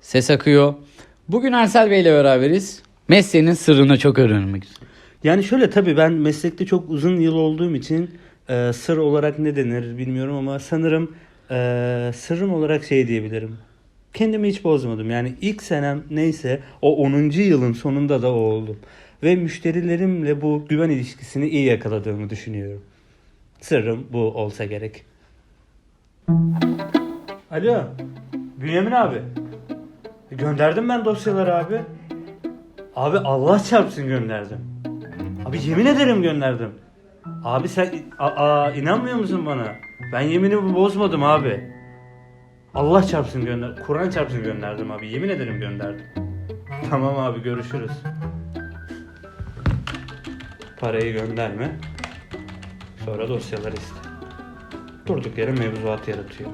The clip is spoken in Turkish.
Ses akıyor. Bugün Ersel Bey ile beraberiz. Mesleğinin sırrını çok öğrenmek istiyorum. Yani şöyle tabii ben meslekte çok uzun yıl olduğum için e, sır olarak ne denir bilmiyorum ama sanırım e, sırrım olarak şey diyebilirim. Kendimi hiç bozmadım. Yani ilk senem neyse o 10. yılın sonunda da o oldum. Ve müşterilerimle bu güven ilişkisini iyi yakaladığımı düşünüyorum. Sırrım bu olsa gerek. Alo. Bünyamin abi. Gönderdim ben dosyaları abi. Abi Allah çarpsın gönderdim. Abi yemin ederim gönderdim. Abi sen aa, inanmıyor musun bana? Ben yeminimi bozmadım abi. Allah çarpsın gönder. Kur'an çarpsın gönderdim abi. Yemin ederim gönderdim. Tamam abi görüşürüz. Parayı gönderme. Sonra dosyaları iste. Durduk yere mevzuat yaratıyor.